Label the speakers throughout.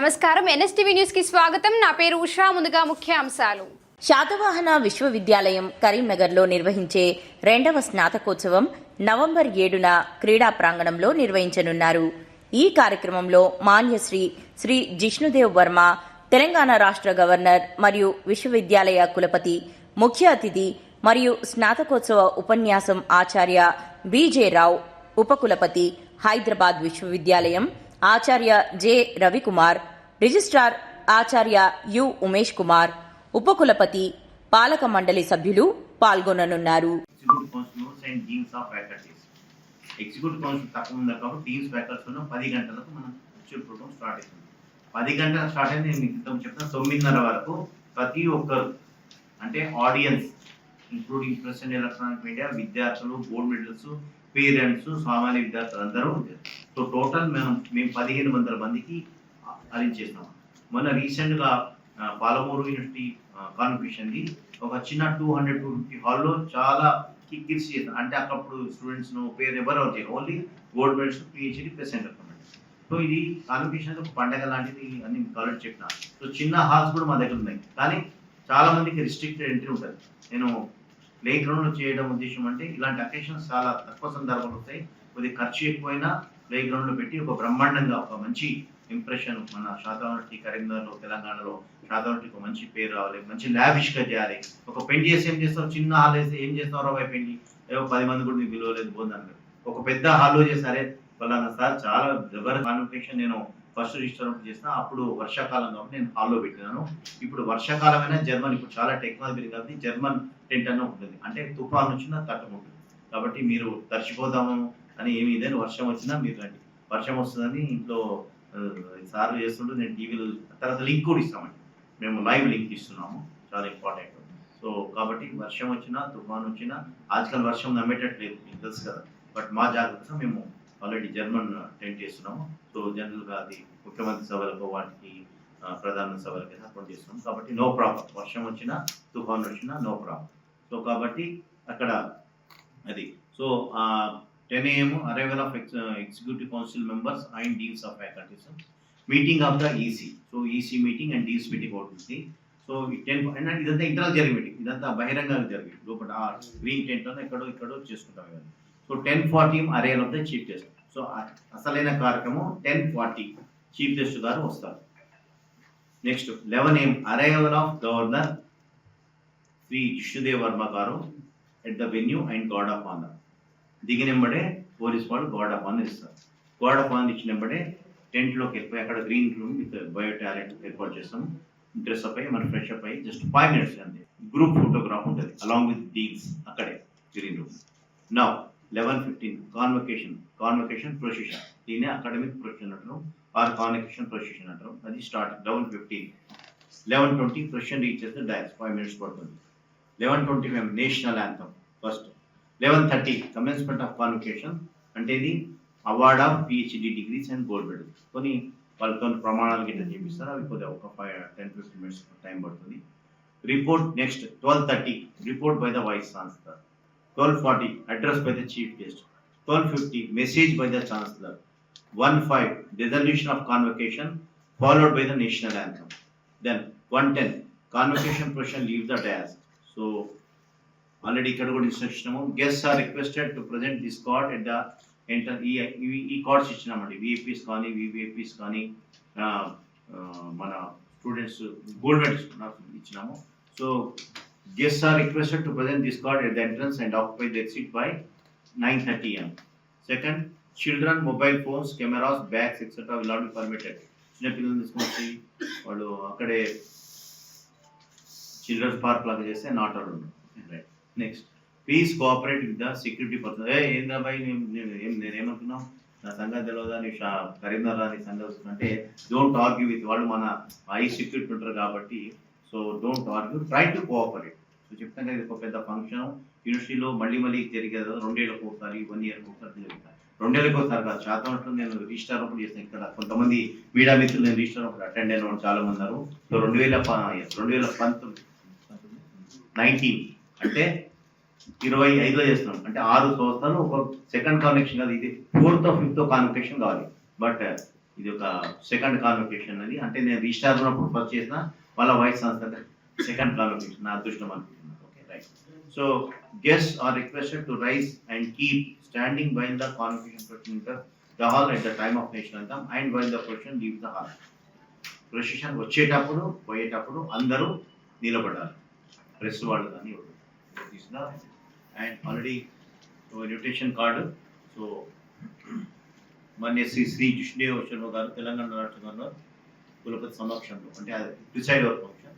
Speaker 1: నమస్కారం. ఎన్ఎస్టీవీ న్యూస్కి స్వాగతం. నా పేరు ఉషా. ముందుగా ముఖ్య అంశాలు.
Speaker 2: శాతవాహన విశ్వవిద్యాలయం కరీంనగర్లో నిర్వహించే రెండవ స్నాతకోత్సవం నవంబర్ ఏడున క్రీడా ప్రాంగణంలో నిర్వహించనున్నారు. ఈ కార్యక్రమంలో మాన్యశ్రీ శ్రీ జిష్ణుదేవ్ వర్మ తెలంగాణ రాష్ట్ర గవర్నర్ మరియు విశ్వవిద్యాలయ కులపతి ముఖ్య అతిథి మరియు స్నాతకోత్సవ ఉపన్యాసం ఆచార్య బీజే రావు ఉపకులపతి హైదరాబాద్ విశ్వవిద్యాలయం ఆచార్య జె. రవికుమార్ రిజిస్ట్రార్ ఆచార్య యు. ఉమేష్ కుమార్ ఉపకులపతి పాలక మండలి సభ్యులు పాల్గొననున్నారు.
Speaker 3: ఎగ్జిక్యూటివ్ కౌన్సిల్ అండ్ ఆఫ్ తక్కువ ఉంది కాబట్టి టీమ్స్ ఫ్యాకల్టీస్ ఉన్న పది గంటలకు మనం లెక్చర్ ప్రోగ్రామ్ స్టార్ట్ అవుతుంది. పది గంటలకు స్టార్ట్ అయింది నేను ఇంతకు చెప్తాను తొమ్మిదిన్నర వరకు ప్రతి ఒక్కరు అంటే audience including press and electronic media విద్యార్థులు బోర్డ్ మెడల్స్ పేరెంట్స్ సామాన్య విద్యార్థులు అందరూ సో టోటల్ మేము మేము పదిహేను వందల మందికి అరేంజ్ చేస్తాం. మొన్న రీసెంట్గా పాలమూరు యూనివర్సిటీ కాన్ఫిషన్ది ఒక చిన్న టూ హండ్రెడ్ టూ ఫిఫ్టీ హాల్లో చాలా కిక్కిర్స్ చేస్తాం అంటే అక్కడప్పుడు స్టూడెంట్స్ పేరు ఎవరు అవుతాయి only gold medals PhD present అన్నమాట సో ఇది కాన్ఫిషన్ ఒక పండగ లాంటిది అని కాలేజ్ చెప్పిన. సో చిన్న హాల్స్ కూడా మా దగ్గర ఉన్నాయి. కానీ చాలా మందికి రిస్ట్రిక్టెడ్ ఎంట్రీ ఉంటుంది. నేను ప్లే గ్రౌండ్లో చేయడం ఉద్దేశం అంటే ఇలాంటి అకేషన్స్ చాలా తక్కువ సందర్భాలు వస్తాయి. కొద్దిగా ఖర్చు ఎక్కువైనా ప్లే గ్రౌండ్లో పెట్టి ఒక బ్రహ్మాండంగా ఒక మంచి ఇంప్రెషన్ మన శాతవనటి కరీంనగర్లో తెలంగాణలో శాతవనటికి ఒక మంచి పేరు రావాలి మంచి ల్యాబిష్గా చేయాలి. ఒక పెళ్ళి చేసి ఏం చేస్తావు చిన్న హాల్ వేసి ఏం చేస్తావు రాబాయ్ పెళ్ళి ఏవో పది మంది కూడా మీకు విలువలేదు పోందని ఒక పెద్ద హాల్లో చేసారే ఫలానా సార్ చాలా జబర్దస్త్ కాన్వకేషన్ నేను ఫస్ట్ రిజిస్టర్ చేసిన అప్పుడు వర్షాకాలం కాబట్టి నేను హాల్లో పెట్టినాను. ఇప్పుడు వర్షాకాలమైనా జర్మన్ ఇప్పుడు చాలా టెక్నాలజీ పెరిగింది కాబట్టి జర్మన్ టెంట్ అని ఉంటుంది. అంటే తుఫాన్ వచ్చినా తట్టుకుంటుంది. కాబట్టి మీరు తరిచిపోదాము అని ఏమి ఇదే వర్షం వచ్చినా మీరు రండి. వర్షం వస్తుందని ఇంట్లో సార్లు చేస్తుంటే నేను టీవీలో తర్వాత లింక్ కూడా ఇస్తామండి. మేము లైవ్ లింక్ ఇస్తున్నాము. చాలా ఇంపార్టెంట్. సో కాబట్టి వర్షం వచ్చినా తుఫాన్ వచ్చినా ఆజ్కల్ వర్షం నమ్మేటట్లేదు. మీకు తెలుసు కదా. బట్ మా జాగ్రత్త మేము ఆల్రెడీ జర్మన్ అటెండ్ చేస్తున్నాము. సో జనరల్గా అది ముఖ్యమంత్రి సభలకు వాటికి ప్రధాన సభలకి సపోర్ట్ చేస్తున్నాం కాబట్టి నో ప్రాబ్లం. వర్షం వచ్చినా తుఫాన్ వచ్చినా నో ప్రాబ్లం. సో కాబట్టి అక్కడ అది. So ten AM arrival of executive council members and deans of faculties meeting of the EC so EC meeting and deans meeting అవుతుంది సో టెన్ అండ్ ఇదంతా ఇంటర్నల్ జరిగే మీటింగ్ ఇదంతా బహిరంగంగా జరిగింది లోపల ఆ గ్రీన్ టెంట్లో ఎక్కడో ఎక్కడో చేసుకుంటాం ఇవన్నీ so ten forty arrival of the chief guest so అసలైన కార్యక్రమం టెన్ ఫార్టీ చీఫ్ గెస్ట్ గారు వస్తారు. Next eleven AM arrival of governor Shri Vishnudev Varma గారు at the venue and guard of honour దిగినెంబడే police వాళ్ళు గోడ ఆఫ్ ఇస్తారు. గోడ of ఇచ్చినప్పుడే టెంట్లోకి వెళ్ళిపోయి అక్కడ green room with bio toilet ఏర్పాటు చేస్తాం డ్రెస్ అప్ అయ్యి మనం ఫ్రెష్ అప్ అయ్యి జస్ట్ ఫైవ్ మినిట్స్ అంతే. గ్రూప్ ఫోటోగ్రాఫ్ ఉంటుంది అలాంగ్ విత్ డీల్స్ అక్కడే గ్రీన్ రూమ్. నా eleven fifteen convocation convocation procession దీన్ని అకాడమిక్ ప్రొసెషన్ అంటారు ఆర్ కాన్వకేషన్ ప్రొసెషన్ అంటారు. అది start eleven fifteen eleven twenty procession reach చేస్తే డైరెక్ట్ ఫైవ్ మినిట్స్ పడుతుంది. లెవెన్ ట్వంటీ మేము national anthem first eleven thirty commencement of convocation అంటే ఇది award of PhD degrees and gold medal కొన్ని వాళ్ళతో ప్రమాణాలు గిట్ట చేపిస్తారు. అవి కొద్దిగా ఒక five ten fifteen minutes time పడుతుంది. Report next twelve thirty report by the vice chancellor twelve forty address by the chief guest twelve fifty message by the chancellor one five resolution of convocation followed by the national anthem then one ten convocation procession leave the dais so already ఇక్కడ కూడా instruction guest are requested to present this card at the enter ఈ ఈ- cards ఇచ్చినామండి. VIPs కానీ VVIPs కానీ మన students gold medals ఇచ్చినాము. So guest are requested to present this card at the entrance and occupy the exit by nine thirty AM second children mobile phones cameras bags etcetera will not be permitted చిన్నపిల్లలు తీసుకొచ్చి వాళ్ళు అక్కడే children's park లాగా చేస్తే not allowed right next please cooperate with the security person ఏ ఏందా boy నేను ఏం నేనేమంటున్నావు నా సంగతి తెలియదా నీ షా కరీంనగర్ నీ సంగతి అంటే డోంట్ ఆర్గ్యూ విత్ వాళ్ళు మన ఐ సెక్యూరిటీ ఉంటారు కాబట్టి so don't argue try to cooperate so చెప్తాం కదా ఇది ఒక పెద్ద ఫంక్షన్ యూనివర్సిటీలో మళ్ళీ మళ్ళీ జరిగేది రెండేళ్ళకి ఒకసారి వన్ ఇయర్కి ఒకసారి జరుగుతాయి రెండేళ్ళకి ఒకసారి కాదు శాతం ఉంటుంది నేను రిజిస్టర్ అప్పుడు చేస్తాను ఇక్కడ. కొంతమంది మీడియా మిత్రులు నేను రిజిస్టర్ ఒకటి అటెండ్ అయిన వాళ్ళు చాలా మంది ఉన్నారు. సో రెండు వేల రెండు వేల పంతొమ్మిది నైన్టీన్ అంటే ఇరవై ఐదులో చేస్తున్నాం. అంటే ఆరు సంవత్సరాలు ఒక సెకండ్ కాన్వెక్షన్ కాదు ఇది ఫోర్త్ ఫిఫ్త్ కాన్వెక్షన్ కావాలి బట్ ఇది ఒక సెకండ్ కాన్వకేషన్ అది. అంటే నేను రిజిస్టార్ ఉన్నప్పుడు ఫస్ట్ చేసిన వాళ్ళ వైస్ సంస్థ సెకండ్ కాన్వకేషన్ నా అదృష్టం అనుకుంటున్నాను okay right so guest are requested to rise and keep standing while the convocation the hall at the time of national anthem and while the question leave the hall procession వచ్చేటప్పుడు పోయేటప్పుడు అందరూ నిలబడాలి. Press వాళ్ళు కానీ తీసిన and already nutrition card so మన శ్రీ శ్రీ జిష్ణుదేవ శర్మ గారు తెలంగాణ రాష్ట్ర గవర్నర్ కులపతి సమక్షంలో అంటే అది డిసైడ్ అవర్ ఫంక్షన్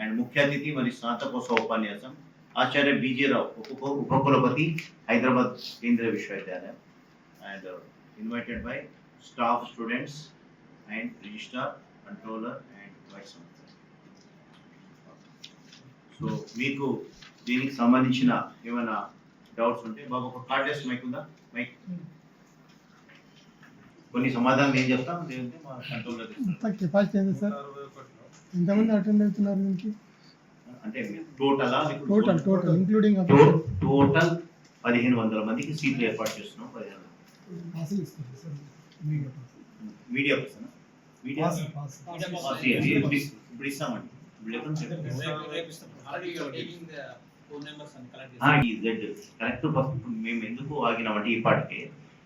Speaker 3: అండ్ ముఖ్య అతిథి మరి స్నాతకోత్సవ ఉపన్యాసం ఆచార్య బీజేరావు ఉప ఉపకులపతి హైదరాబాద్ కేంద్రీయ విశ్వవిద్యాలయం and invited by staff students and registrar controller and vice so మీకు దీనికి సంబంధించిన ఏమైనా డౌట్స్ ఉంటే బాబు ఒక కార్డ్ టెస్ట్ మైక్ ఉందా? మైక్. కొన్ని సమాధానం ఏం చెప్తాం లేదంటే మా కంట్రోలర్
Speaker 4: మొత్తం కెపాసిటీ ఎంత సార్? ఎంతమంది అటెండ్ అవుతున్నారు దీనికి?
Speaker 3: అంటే టోటలా
Speaker 4: టోటల్ టోటల్ ఇంక్లూడింగ్
Speaker 3: టోటల్ పదిహేను వందల మందికి సీట్లు ఏర్పాటు చేస్తున్నాం పదిహేను మీడియా పర్సన్ మీడియా ఇప్పుడు ఇస్తామండి. ఇప్పుడు కరెక్ట్ మేము ఎందుకు ఆగినామంటే ఈ పాటికి?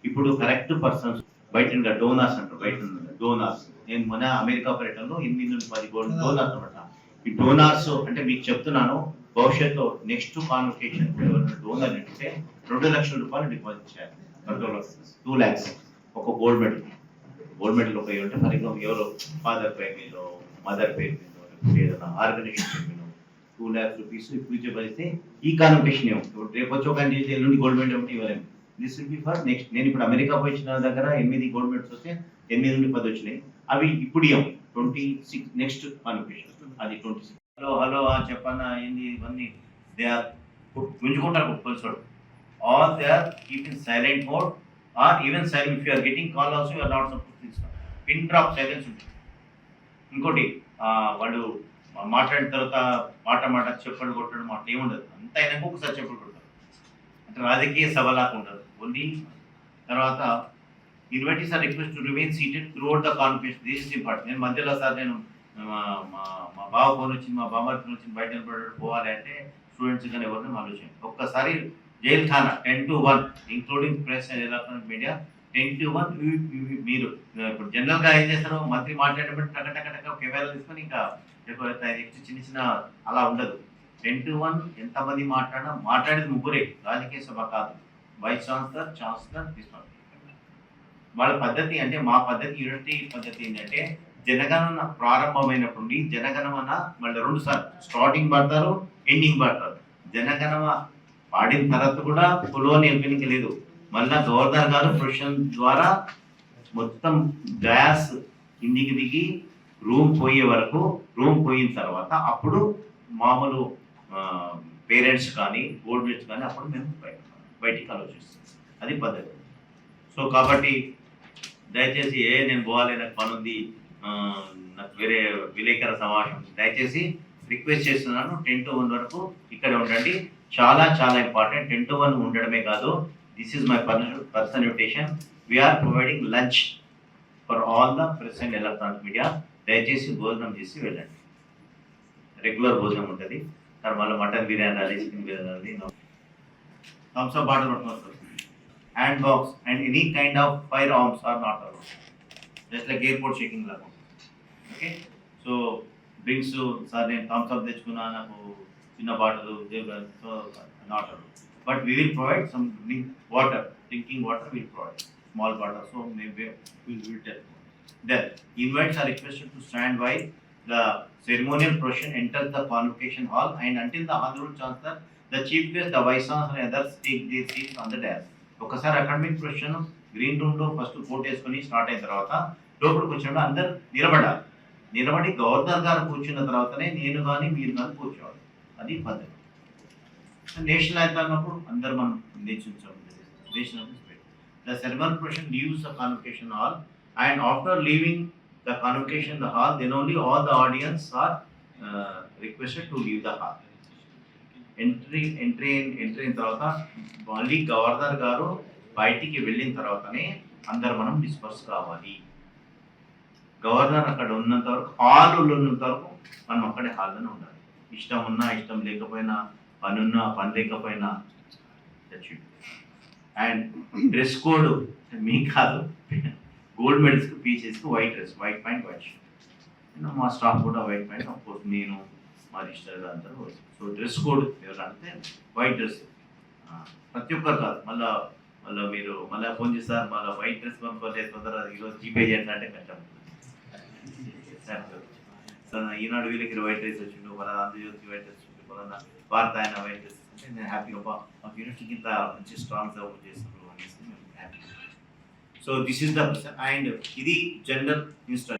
Speaker 3: ఇప్పుడు కరెక్ట్ పర్సన్స్ బయట డోనార్స్ అంటారు బయట డోనార్స్ నేను మొన్న అమెరికా పర్యటనలో ఎనిమిది నుండి పది డోనార్స్ అనమాట. ఈ డోనార్స్ అంటే మీకు చెప్తున్నాను భవిష్యత్తులో నెక్స్ట్ కాన్వకేషన్ డోనర్ అంటే రెండు లక్షల రూపాయలు డిపాజిట్ చేయాలి. టూ ల్యాక్స్ ఒక గోల్డ్ మెడల్ గోల్డ్ మెడల్ ఒక అంటే ఫర్ ఎగ్జాంపుల్ ఎవరో ఫాదర్ పేరు మీద మదర్ పేరు మీద ఏదైనా ఆర్గనైజేషన్ టూ ల్యాక్స్ రూపీస్ ఇప్పుడు ఇచ్చే పరిస్థితి ఈ కాన్వకేషన్ ఏమో ఇప్పుడు రేపు వచ్చి ఒక చేసి ఎల్లుండి గోల్డ్ మెడల్ ఒకటి ఇవ్వలేము. This will be for next నేను ఇప్పుడు అమెరికా పోయి వచ్చిన దగ్గర ఎనిమిది గోల్డ్ మెడల్స్ వస్తే ఎనిమిది నుండి పది వచ్చినాయి. అవి ఇప్పుడు ఇవ్వం. ట్వంటీ సిక్స్ నెక్స్ట్ కాన్వకేషన్ అది ట్వంటీ సిక్స్ హలో హలో చెప్పన్నా ఏంది ఇవన్నీ? They are గుంజుకుంటారు police all they are keep silent mode or even silent if you are getting call also you are not suppose pin drop silence ఉంటుంది. ఇంకోటి వాళ్ళు మాట్లాడిన తర్వాత మాట మాట చెప్పడు కొట్టడం మాట ఏముండదు. అంత అయినాక ఒకసారి చెప్పడు కొడతారు. అంటే రాజకీయ సభలాగా ఉండదు ఓన్లీ తర్వాత invitees are request to remain seated throughout the conference this is important నేను మధ్యలో సార్ నేను మా మా బావ ఫోన్ వచ్చింది మా బామ్మ ఫోన్ వచ్చింది బయట నిలబడ్డాడు పోవాలి అంటే స్టూడెంట్స్ కానీ ఎవరిని ఆలోచన ఒక్కసారి jail ఖానా ten to one including press and electronic media ten to one మీరు ఇప్పుడు జనరల్గా ఏం చేస్తారు మంత్రి మాట్లాడేటప్పుడు టక టక టక కెమెరా తీసుకొని ఇంకా ఎక్కువ చిన్న చిన్న అలా ఉండదు. టెన్ టు వన్ ఎంతమంది మాట్లాడినా మాట్లాడేది ముగ్గురే. రాజకీయ సభ కాదు. వైస్ ఛాన్సలర్ ఛాన్సలర్ ప్రిన్సిపల్ వాళ్ళ పద్ధతి అంటే మా పద్ధతి యూనిటీ పద్ధతి ఏంటంటే జనగణన ప్రారంభమైనప్పుడు నుండి జనగణమన మళ్ళీ రెండు సార్లు స్టార్టింగ్ పడతారు ఎండింగ్ పడతారు. జనగణమ పాడిన తర్వాత కూడా పులోని ఎంపిక లేదు. మళ్ళా గవర్నర్ గారు ప్రొఫెషన్ ద్వారా మొత్తం గ్యాస్ ఇంటికి దిగి రూమ్ పోయే వరకు రూమ్ పోయిన తర్వాత అప్పుడు మామూలు పేరెంట్స్ కానీ గోల్డ్ కానీ అప్పుడు మేము బయట బయటికి ఆలోచిస్తాం అది పద్ధతి. సో కాబట్టి దయచేసి ఏ నేను పోవాలి నాకు పని ఉంది నాకు వేరే విలేకర సమావేశం దయచేసి రిక్వెస్ట్ చేస్తున్నాను టెన్ టు వన్ వరకు ఇక్కడే ఉండండి. చాలా చాలా ఇంపార్టెంట్ టెన్ టు వన్ ఉండడమే కాదు this is my personal invitation we are providing lunch for all the press and electronic media దయచేసి భోజనం చేసి వెళ్ళండి. రెగ్యులర్ భోజనం ఉంటుంది. తర్వాత మటన్ బిర్యానీ అది chicken biryani thums up bottle పట్టుకోవచ్చు hand box and any kind of fire arms are not allowed. Just like airport shaking లాగా ఓకే? సో డ్రింక్స్ సార్ నేను థమ్స్ అప్ తెచ్చుకున్నా నాకు చిన్న bottle so not allowed. But we will provide some drink water drinking water will provide. Small water so may will will tell. Then invites are requested to stand by the ceremonial procession enters the convocation hall and until the honorable chancellor, the chief guest, the vice chancellor and others take their seats on the dais. ఒకసారి academic profession green రూమ్లో first coat వేసుకొని start అయిన తర్వాత లోపలికి వచ్చినప్పుడు అందరు నిలబడాలి. నిలబడి గవర్నర్ గారు కూర్చున్న తర్వాతనే నేను కానీ మీరు కానీ కూర్చోవాలి. అది పద్ధతి. నేషనల్ అయితే అన్నప్పుడు అందరు మనం నిల్చుంచాం national the sermon profession leaves the convocation all and after leaving the convocation the hall then only all the audience are uh, requested to leave the hall. Entry entry entry అయిన తర్వాత మళ్ళీ governor గారు బయటికి వెళ్ళిన తర్వాతనే అందరు మనం disperse కావాలి. గవర్నర్ అక్కడ ఉన్నంత వరకు హాల్లో ఉన్నంత వరకు మనం అక్కడే హాల్లోనే ఉండాలి. ఇష్టం ఉన్నా ఇష్టం లేకపోయినా పని ఉన్నా పని లేకపోయినా అండ్ డ్రెస్ కోడ్ మీ కాదు. గోల్డ్ మెడల్స్కి పీసెస్కి white dress white pant white shirt మా స్టాఫ్ కూడా వైట్ ప్యాంట్ ఆఫ్ కోర్స్ నేను మా రిజిస్టర్ అందరూ సో డ్రెస్ కోడ్ ఎవరంటే వైట్ డ్రెస్ ప్రతి ఒక్కరు కాదు. మళ్ళా మళ్ళీ మీరు మళ్ళీ ఫోన్ చేస్తారు మళ్ళీ వైట్ డ్రెస్ పంపలేదు తొందర ఈరోజు జీపే చేయండి అంటే కష్టం. ఈనాడు వీళ్ళకి వైట్ డ్రెస్ వచ్చిండు మళ్ళీ ఆంధ్రజ్యోతి వైట్ డ్రెస్ వచ్చిండు మన వార్త ఆయన వైట్ డ్రెస్ అంటే నేను హ్యాపీగా మా యూనివర్సిటీకి ఇంత మంచి స్ట్రాంగ్ సపోర్ట్ చేస్తున్నారు అనేసి మేము happy so this is the and ఇది జనరల్ ఇన్స్ట్రక్షన్